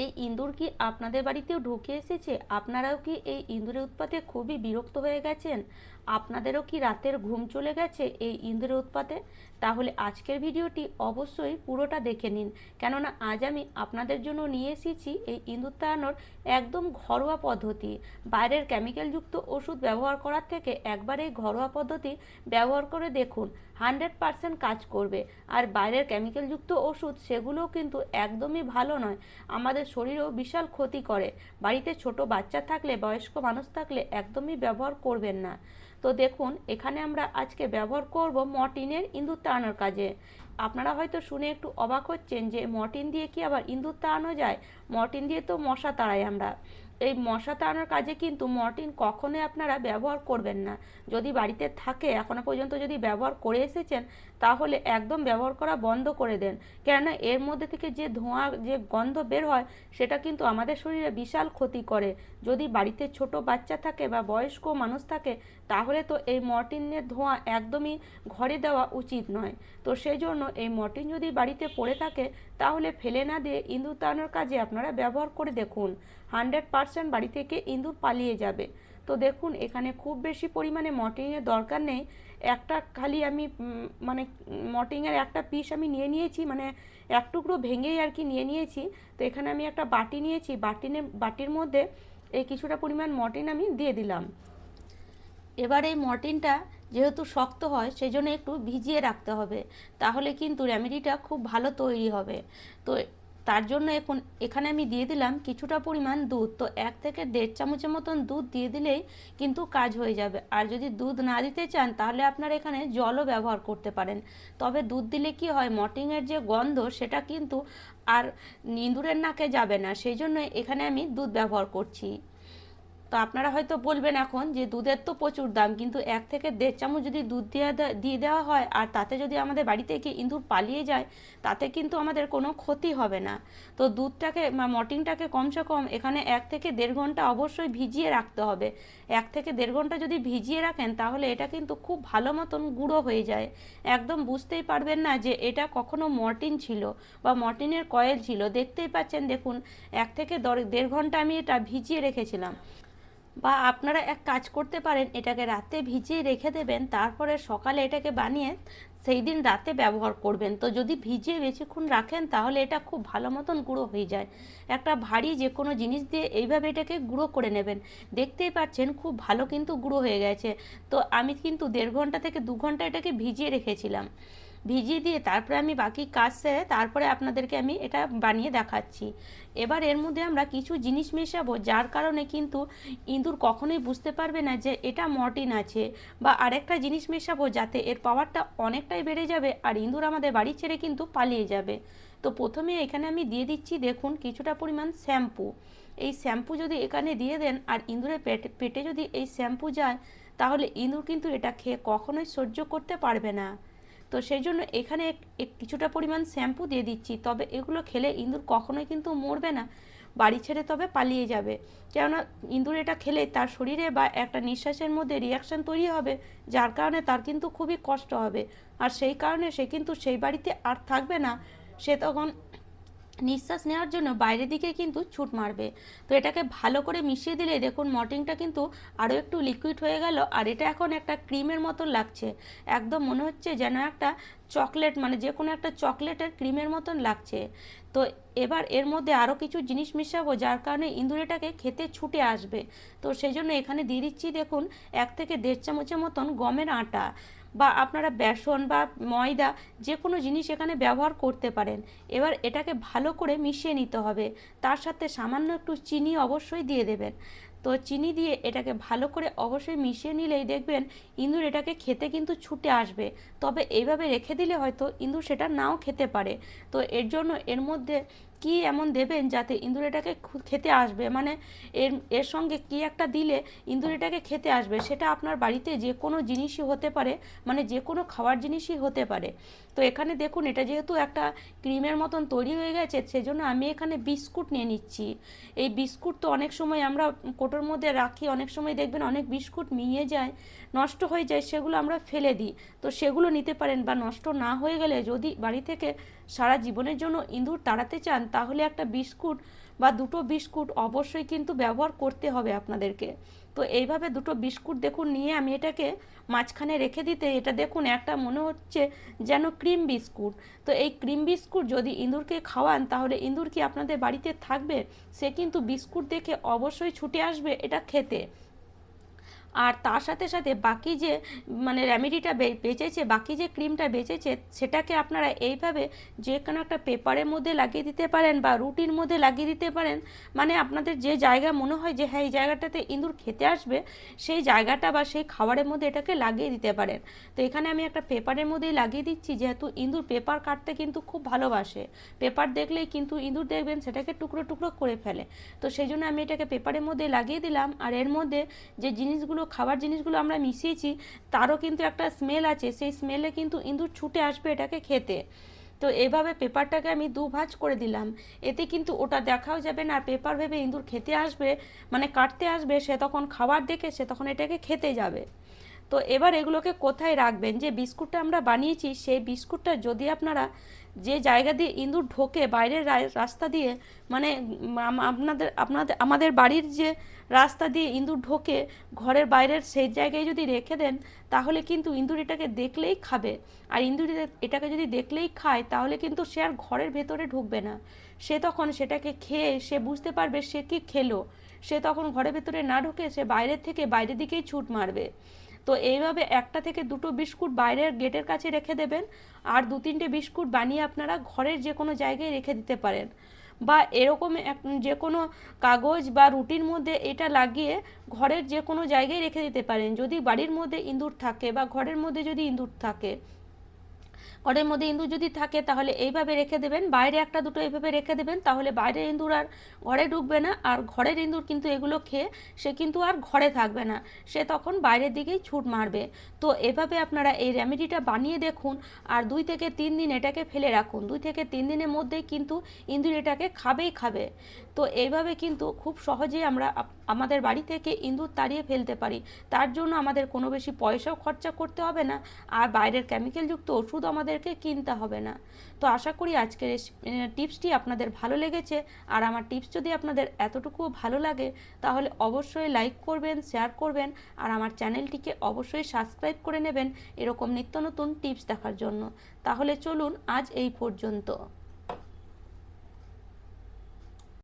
এই ইঁদুর কি আপনাদের বাড়িতেও ঢুকে এসেছে? আপনারাও কি এই ইঁদুরের উৎপাতে খুবই বিরক্ত হয়ে গেছেন? আপনাদেরও কি রাতের ঘুম চলে গেছে এই ইঁদুরের উৎপাতে? তাহলে আজকের ভিডিওটি অবশ্যই পুরোটা দেখে নিন। কেননা আজ আমি আপনাদের জন্য নিয়ে এসেছি এই ইঁদুর তাড়ানোর একদম ঘরোয়া পদ্ধতি। বাইরের কেমিক্যালযুক্ত ওষুধ ব্যবহার করার থেকে একবার এই ঘরোয়া পদ্ধতি ব্যবহার করে দেখুন। হান্ড্রেড পারসেন্ট কাজ করবে। আর বাইরের কেমিক্যালযুক্ত ওষুধ সেগুলো কিন্তু একদমই ভালো নয়। আমাদের শরীরেও বিশাল ক্ষতি করে। বাড়িতে ছোট বাচ্চা থাকলে, বয়স্ক মানুষ থাকলে একদমই ব্যবহার করবেন না। তো দেখুন, এখানে আমরা আজকে ব্যবহার করব মর্টিনের ইন্দুর তাড়ানোর কাজে। আপনারা হয়তো শুনে একটু অবাক হচ্ছেন যে মর্টিন দিয়ে কি আবার ইঁদুর তাড়ানো যায়? মর্টিন দিয়ে তো মশা তাড়াই আমরা। এই মশা তাড়ানোর কাজে কিন্তু মর্টিন কখনোই আপনারা ব্যবহার করবেন না। যদি বাড়িতে থাকে এখনও পর্যন্ত যদি ব্যবহার করে এসেছেন, তাহলে একদম ব্যবহার করা বন্ধ করে দেন। কেননা এর মধ্যে থেকে যে ধোঁয়া, যে গন্ধ বের হয়, সেটা কিন্তু আমাদের শরীরে বিশাল ক্ষতি করে। যদি বাড়িতে ছোট বাচ্চা থাকে বা বয়স্ক মানুষ থাকে, তাহলে তো এই মর্টিনের ধোঁয়া একদমই ঘরে দেওয়া উচিত নয়। তো সেই জন্য এই মর্টিন যদি বাড়িতে পড়ে থাকে, তাহলে ফেলে না দিয়ে ইঁদুর তাড়ানোর কাজে আপনারা ব্যবহার করে দেখুন। হান্ড্রেড পারসেন্ট বাড়ি থেকে ইঁদুর পালিয়ে যাবে। তো দেখুন, এখানে খুব বেশি পরিমাণে মর্টিনের দরকার নেই। একটা খালি আমি মানে মর্টিনের একটা পিস আমি নিয়ে নিয়েছি মানে এক টুকরো ভেঙেই আর কি নিয়ে নিয়েছি। তো এখানে আমি একটা বাটি নিয়েছি, বাটিনে, বাটির মধ্যে এই কিছুটা পরিমাণ মর্টিন আমি দিয়ে দিলাম। এবার এই মর্টিনটা যেহেতু শক্ত হয় সেই জন্য একটু ভিজিয়ে রাখতে হবে। তাহলে কিন্তু রেমেডিটা খুব ভালো তৈরি হবে। তো তার জন্য এখন এখানে আমি দিয়ে দিলাম কিছুটা পরিমাণ দুধ। তো এক থেকে দেড় চামচের মতন দুধ দিয়ে দিলেই কিন্তু কাজ হয়ে যাবে। আর যদি দুধ না দিতে চান, তাহলে আপনারা এখানে জলও ব্যবহার করতে পারেন। তবে দুধ দিলে কি হয় মর্টিংয়ের যে গন্ধ, সেটা কিন্তু আর ইঁদুরের নাকে যাবে না। সেই জন্য এখানে আমি দুধ ব্যবহার করছি। তো আপনারা হয়তো বলবেন এখন যে দুধের তো প্রচুর দাম, কিন্তু এক থেকে দেড় চামচ যদি দুধ দিয়ে দিয়ে দেওয়া হয় আর তাতে যদি আমাদের বাড়ি থেকে ইঁদুর পালিয়ে যায়, তাতে কিন্তু আমাদের কোনো ক্ষতি হবে না। তো দুধটাকে মর্টিনটাকে কমসে কম এখানে এক থেকে দেড় ঘণ্টা অবশ্যই ভিজিয়ে রাখতে হবে। এক থেকে দেড় ঘণ্টা যদি ভিজিয়ে রাখেন, তাহলে এটা কিন্তু খুব ভালো মতন গুঁড়ো হয়ে যায়। একদম বুঝতেই পারবেন না যে এটা কখনো মর্টিন ছিল বা মর্টিনের কয়েল ছিল। দেখতেই পাচ্ছেন, দেখুন, এক থেকে দেড় ঘণ্টা আমি এটা ভিজিয়ে রেখেছিলাম। বা আপনারা এক কাজ করতে পারেন, এটাকে রাতে ভিজিয়ে রেখে দেবেন, তারপরে সকালে এটাকে বানিয়ে সেই দিন রাতে ব্যবহার করবেন। তো যদি ভিজিয়ে বেশিক্ষণ রাখেন, তাহলে এটা খুব ভালো মতন গুঁড়ো হয়ে যায়। একটা ভারী যে কোনো জিনিস দিয়ে এইভাবে এটাকে গুঁড়ো করে নেবেন। দেখতেই পাচ্ছেন খুব ভালো কিন্তু গুঁড়ো হয়ে গেছে। তো আমি কিন্তু দেড় ঘণ্টা থেকে দু ঘণ্টা এটাকে ভিজিয়ে রেখেছিলাম। ভিজিয়ে দিয়ে তারপরে আমি বাকি কাজ সেরে তারপরে আপনাদেরকে আমি এটা বানিয়ে দেখাচ্ছি। এবার এর মধ্যে আমরা কিছু জিনিস মেশাবো, যার কারণে কিন্তু ইঁদুর কখনোই বুঝতে পারবে না যে এটা মর্টিন আছে বা আরেকটা জিনিস মেশাবো যাতে এর পাওয়ারটা অনেকটাই বেড়ে যাবে আর ইঁদুর আমাদের বাড়ি ছেড়ে কিন্তু পালিয়ে যাবে। তো প্রথমে এখানে আমি দিয়ে দিচ্ছি দেখুন কিছুটা পরিমাণ শ্যাম্পু। এই শ্যাম্পু যদি এখানে দিয়ে দেন আর ইঁদুরের পেটে পেটে যদি এই শ্যাম্পু যায়, তাহলে ইঁদুর কিন্তু এটা খেয়ে কখনোই সহ্য করতে পারবে না। তো সেই জন্য এখানে কিছুটা পরিমাণ শ্যাম্পু দিয়ে দিচ্ছি। তবে এগুলো খেলে ইঁদুর কখনোই কিন্তু মরবে না, বাড়ি ছেড়ে তবে পালিয়ে যাবে। কেননা ইঁদুর এটা খেলে তার শরীরে বা একটা নিঃশ্বাসের মধ্যে রিয়াকশান তৈরি হবে, যার কারণে তার কিন্তু খুবই কষ্ট হবে। আর সেই কারণে সে কিন্তু সেই বাড়িতে আর থাকবে না। সে তখন নিঃশ্বাস নেওয়ার জন্য বাইরের দিকে কিন্তু ছুট মারবে। তো এটাকে ভালো করে মিশিয়ে দিলে দেখুন মর্টিংটা কিন্তু আরও একটু লিকুইড হয়ে গেল আর এটা এখন একটা ক্রিমের মতন লাগছে। একদম মনে হচ্ছে যেন একটা চকলেট মানে যে কোনো একটা চকলেটের ক্রিমের মতন লাগছে। তো এবার এর মধ্যে আরও কিছু জিনিস মিশাবো যার কারণে ইঁদুর এটাকে খেতে ছুটে আসবে। তো সেই জন্য এখানে দিয়ে দিচ্ছি দেখুন এক থেকে দেড় চামচের মতন গমের আটা। বা আপনারা বেসন বা ময়দা যে কোনো জিনিস এখানে ব্যবহার করতে পারেন। এবার এটাকে ভালো করে মিশিয়ে নিতে হবে। তার সাথে সামান্য একটু চিনি অবশ্যই দিয়ে দেবেন। তো চিনি দিয়ে এটাকে ভালো করে অবশ্যই মিশিয়ে নিলেই দেখবেন ইঁদুর এটাকে খেতে কিন্তু ছুটে আসবে। তবে এইভাবে রেখে দিলে হয়তো ইঁদুর সেটা নাও খেতে পারে। তো এর জন্য এর মধ্যে কি এমন দেবেন যাতে ইঁদুর এটাকে খেতে আসবে? মানে এর এর সঙ্গে কি একটা দিলে ইঁদুর এটাকে খেতে আসবে? সেটা আপনার বাড়িতে যে কোনো জিনিসই হতে পারে মানে যে কোনো খাওয়ার জিনিসই হতে পারে। তো এখানে দেখুন এটা যেহেতু একটা ক্রিমের মতন তৈরি হয়ে গেছে সেজন্য আমি এখানে বিস্কুট নিয়ে নিচ্ছি। এই বিস্কুট তো অনেক সময় আমরা কোটোর মধ্যে রাখি অনেক সময় দেখবেন অনেক বিস্কুট মিয়ে যায় নষ্ট হয়ে যায় সেগুলো আমরা ফেলে দিই। তো সেগুলো নিতে পারেন বা নষ্ট না হয়ে গেলে যদি বাড়ি থেকে সারা জীবনের জন্য ইঁদুর তাড়াতে চান, তাহলে একটা বিস্কুট বা দুটো বিস্কুট অবশ্যই কিন্তু ব্যবহার করতে হবে আপনাদেরকে। তো এইভাবে দুটো বিস্কুট দেখুন, নিয়ে আমি এটাকে মাঝখানে রেখে দিতে, এটা দেখুন একটা মনে হচ্ছে যেন ক্রিম বিস্কুট। তো এই ক্রিম বিস্কুট যদি ইঁদুরকে খাওয়ান, তাহলে ইঁদুর কি আপনাদের বাড়িতে থাকবে? সে কিন্তু বিস্কুট দেখে অবশ্যই ছুটে আসবে, এটা খেতে। আর তার সাথে সাথে বাকি যে মানে রেমেডিটা বেঁচেছে, বাকি যে ক্রিমটা বেঁচেছে, সেটাকে আপনারা এইভাবে যে কোনো একটা পেপারের মধ্যে লাগিয়ে দিতে পারেন বা রুটির মধ্যে লাগিয়ে দিতে পারেন। মানে আপনাদের যে জায়গা মনে হয় যে হ্যাঁ এই জায়গাটাতে ইঁদুর খেতে আসবে, সেই জায়গাটা বা সেই খাবারের মধ্যে এটাকে লাগিয়ে দিতে পারেন। তো এখানে আমি একটা পেপারের মধ্যেই লাগিয়ে দিচ্ছি, যেহেতু ইঁদুর পেপার কাটতে কিন্তু খুব ভালোবাসে। পেপার দেখলেই কিন্তু ইঁদুর দেখবেন, সেটাকে টুকরো টুকরো করে ফেলে। তো সেই জন্য আমি এটাকে পেপারের মধ্যে লাগিয়ে দিলাম। আর এর মধ্যে যে জিনিসগুলো খাবার জিনিসগুলো আমরা মিশিয়েছি, তারও কিন্তু একটা স্মেল আছে। সেই স্মেলে কিন্তু ইঁদুর ছুটে আসবে এটাকে খেতে। তো এভাবে পেপারটাকে আমি দু ভাঁজ করে দিলাম। এতে কিন্তু ওটা দেখাও যাবে না পেপার ভেবে ইঁদুর খেতে আসবে মানে কাটতে আসবে, সে তখন খাবার দেখে সে তখন এটাকে খেতে যাবে। তো এবার এগুলোকে কোথায় রাখবেন? যে বিস্কুটটা আমরা বানিয়েছি, সেই বিস্কুটটা যদি আপনারা যে জায়গা দিয়ে ইঁদুর ঢোকে, বাইরের রাস্তা দিয়ে মানে আপনাদের আপনাদের, আমাদের বাড়ির যে রাস্তা দিয়ে ইঁদুর ঢোকে ঘরের বাইরের সেই জায়গায় যদি রেখে দেন, তাহলে কিন্তু ইঁদুর এটাকে দেখলেই খাবে। আর ইঁদুর এটাকে যদি দেখলেই খায়, তাহলে কিন্তু সে আর ঘরের ভেতরে ঢুকবে না। সে তখন সেটাকে খেয়ে, সে বুঝতে পারবে সে কি খেলো। সে তখন ঘরের ভেতরে না ঢুকে সে বাইরের থেকে বাইরের দিকেই ছুট মারবে। তো এইভাবে একটা থেকে দুটো বিস্কুট বাইরের গেটের কাছে রেখে দেবেন। আর দু তিনটে বিস্কুট বানিয়ে আপনারা ঘরের যে কোনো জায়গায় রেখে দিতে পারেন। বা এরকম যে কোনো কাগজ বা রুটির মধ্যে এটা লাগিয়ে ঘরের যে কোনো জায়গায় রেখে দিতে পারেন। যদি বাড়ির মধ্যে ইঁদুর থাকে বা ঘরের মধ্যে যদি ইঁদুর থাকে ঘরের মধ্যে ইঁদুর যদি থাকে, তাহলে এইভাবে রেখে দেবেন। বাইরে একটা দুটো এইভাবে রেখে দেবেন, তাহলে বাইরের ইঁদুর আর ঘরে ঢুকবে না। আর ঘরের ইঁদুর কিন্তু এগুলো খেয়ে সে কিন্তু আর ঘরে থাকবে না। সে তখন বাইরের দিকেই ছুট মারবে। তো এভাবে আপনারা এই রেমেডিটা বানিয়ে দেখুন। আর দুই থেকে তিন দিন এটাকে ফেলে রাখুন। দুই থেকে তিন দিনের মধ্যেই কিন্তু ইঁদুর এটাকে খাবেই খাবে। তো এইভাবে কিন্তু খুব সহজেই আমরা আমাদের বাড়ি থেকে ইঁদুর তাড়িয়ে ফেলতে পারি। তার জন্য আমাদের কোনো বেশি পয়সাও খরচা করতে হবে না, আর বাইরের কেমিক্যালযুক্ত ওষুধ আমাদেরকে কিনতে হবে না। তো আশা করি আজকের টিপসটি আপনাদের ভালো লেগেছে, আর আমার টিপস যদি আপনাদের এতটুকুও ভালো লাগে, তাহলে অবশ্যই লাইক করবেন শেয়ার করবেন, আর আমার চ্যানেলটিকে অবশ্যই সাবস্ক্রাইব করে নেবেন, এরকম নিত্য নতুন টিপস দেখার জন্য। তাহলে চলুন আজ এই পর্যন্ত।